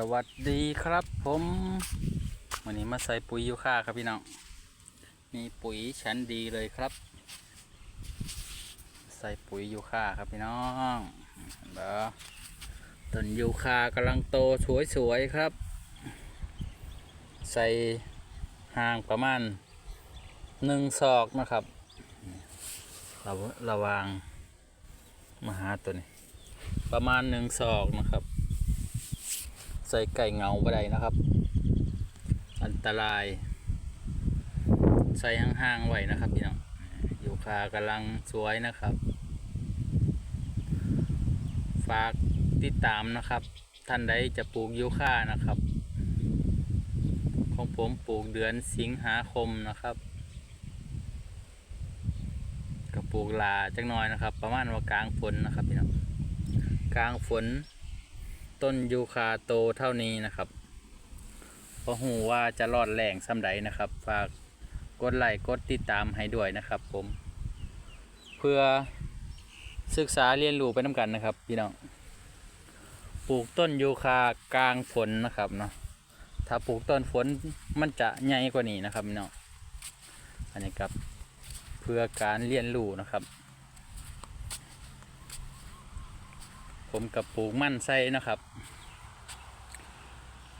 สวัสดีครับผมวันนี้มาใส่ปุ๋ยยูค่าครับพี่น้องมีปุ๋ยชั้นดีเลยครับ ใส่ปุ๋ยยูค่าครับพี่น้องเด้อต้นยูคากำลังโตสวยๆครับ ใส่ห่างประมาณหนึ่งศอกนะครับระระวางมาหาตัวนี้ ประมาณหนึ่งศอกนะครับ ใส่ไก่เงาบ่ได้นะครับ อันตราย ใส่ห่างๆไว้นะครับพี่น้องอยู่คากำลังสวยนะครับ ฝากติดตามนะครับ ท่านใดจะปลูกยูคานะครับ ของผมปลูกเดือนสิงหาคมนะครับก็ปลูกลาจักหน่อยนะครับ ประมาณว่ากลางฝนนะครับพี่น้องกลางฝน ต้นยูคาโตเท่านี้นะครับเพราะหูว่าจะรอดแหล่งซ้ำใดนะครับ ฝากกดไลค์กดติดตามให้ด้วยนะครับ ผม เพื่อศึกษาเรียนรู้ไปน้ำกันนะครับ พี่น้องปลูกต้นยูคากลางฝนนะครับเนาะถ้าปลูกต้นฝนมันจะใหญ่กว่านี้นะครับพี่น้องอันนี้ครับเพื่อการเรียนรู้นะครับ ผมกับปลูกมั่นไส้นะครับ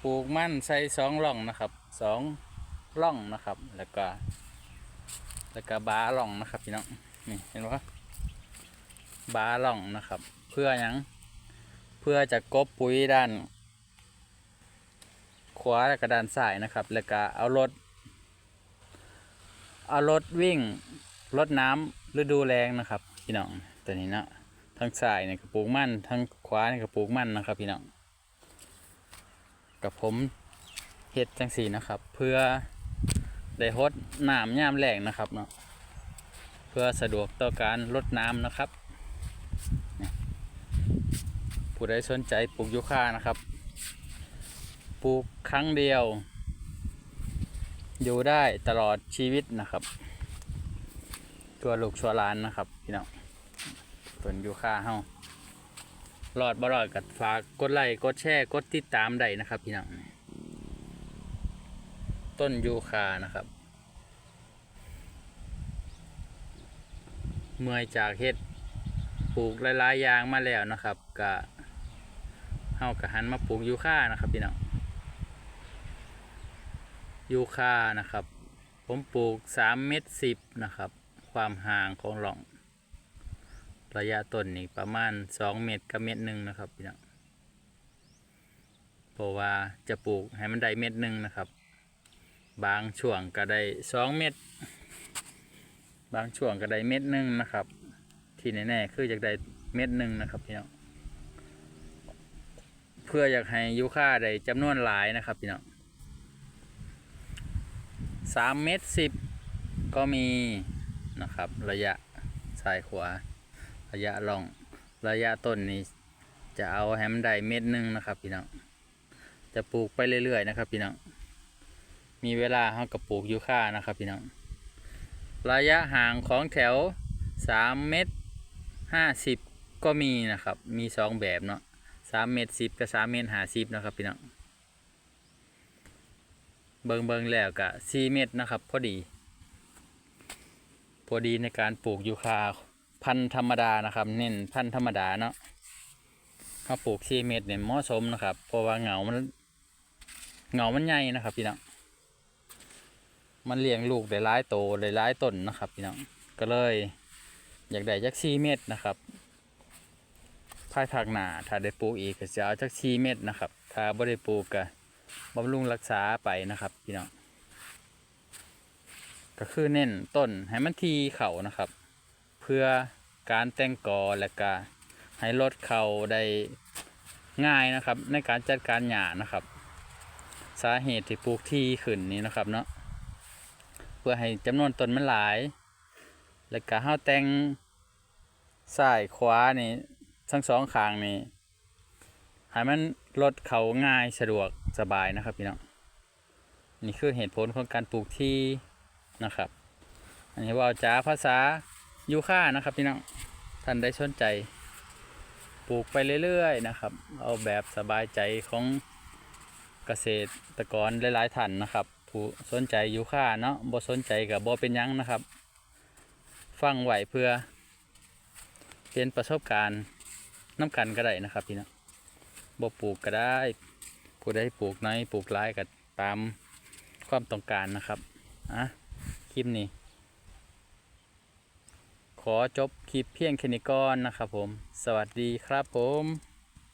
ปลูกมั่นไส้สองร่องนะครับสองร่องนะครับ แล้วก็ แล้วก็บาร่องนะครับพี่น้องนี่เห็นปะบาร่องนะครับ เพื่อยังเพื่อจะกบปุ๋ยด้านขวาและก็ด้านซ้ายนะครับ แล้วก็เอารถ เอารถวิ่งรถน้ำฤดูแรงนะครับ พี่น้องตัวนี้เนาะ ทั้งซ้ายเนี่ยกระปลูกมันทั้งขวาเนี่ยกระปลูกมันนะครับพี่น้องกับผมเฮ็ดจังสีนะครับ เพื่อได้ฮดน้ำย่ามแรงนะครับเนาะเพื่อสะดวกต่อการลดน้ำนะครับผู้ใดสนใจปลูกยูคานะครับ ปลูกครั้งเดียว อยู่ได้ตลอดชีวิตนะครับ ตัวลูกชัวหลานนะครับพี่น้อง นยูคาเฮารอดบ่รอดกัดฝากกดไลค์กดแชร์กดติดตามได้นะครับ พี่น้องต้นยูคานะครับ เมื่อจากเฮ็ดปลูกหลายๆอย่างมาแล้วนะครับก็เฮากะหันมาปลูกยูคานะครับพี่น้องยูคานะครับ ผมปลูก 3 เมตร10 นะครับ ความห่างของหล่อง ระยะต้นนี่ประมาณ2เมตรกับเมตรหนึ่งนะครับพี่น้องเพราะว่าจะปลูกให้มันได้เมตรหนึ่งนะครับ บางช่วงก็ได้2เมตรบางช่วงก็ได้เมตรหนึ่งนะครับ ที่แน่ๆคืออยากได้เมตรหนึ่งนะครับพี่น้องเพื่ออยากให้ยูค่าได้จำนวนหลายนะครับพี่น้องสามเมตรสิบก็มีนะครับระยะซ้ายขวา ระยะล่องระยะต้นนี้จะเอาแฮมได้เม็ดหนึ่งนะครับพี่น้องจะปลูกไปเรื่อยๆนะครับพี่น้องมีเวลาเขากับปลูกยูค่านะครับพี่น้องระยะห่างของแถวสามเมตรห้าสิบก็มีนะครับ มีสองแบบเนาะสามเมตรสิบกับสามเมตรห้าสิบนะครับพี่น้องเบิงเบิงแล้วกับสี่เมตรนะครับ พอดี พอดีในการปลูกยูคา พันธุ์ธรรมดานะครับ เน้นพันธุ์ธรรมดาเนาะเขาปลูกสี่เม็ดเนี่ยเหมาะสมนะครับ เพราะว่าเหงามันเหงามันใหญ่นะครับ พี่น้องมันเลี้ยงลูกได้หลายโตได้หลายต้นนะครับ พี่น้องก็เลย อยากได้จักสี่เม็ดนะครับภายภาคหน้าถ้าได้ปลูกอีกก็จะเอาจักสี่เม็ดนะครับ ถ้าไม่ได้ปลูกก็บำรุงรักษาไปนะครับ พี่น้องก็คือเน้นต้นให้มันทีเข่านะครับ เพื่อ การแต่งกอและก็ให้ลดเขาได้ง่ายนะครับ ในการจัดการหญ้านะครับ สาเหตุที่ปลูกที่ขึ้นนี้นะครับเนาะเพื่อให้จำนวนต้นมันหลาย และก็ห้าแต่งซ้ายขวานี่ทั้งสองข้างนี่ให้มันลดเขาง่ายสะดวกสบายนะครับพี่น้องนี่คือเหตุผลของการปลูกที่นะครับ อันนี้ว่าจ้าภาษา ยูค่านะครับพี่น้องท่านได้สนใจ ปลูกไปเรื่อยๆนะครับ เอาแบบสบายใจของเกษตรกรหลายๆท่านนะครับผู้สนใจอยู่ค่าเนาะบ่สนใจกับบ่เป็นยังนะครับ ฟังไหวเพื่อ เป็นประสบการณ์น้ำกันก็ได้นะครับพี่น้องบ่ปลูกก็ได้ผู้ใดปลูกน้อยปลูกหลายก็ตามความต้องการนะครับอะคลิปนี้ ขอจบคลิปเพียงแค่นี้ก่อนนะครับผม สวัสดีครับผม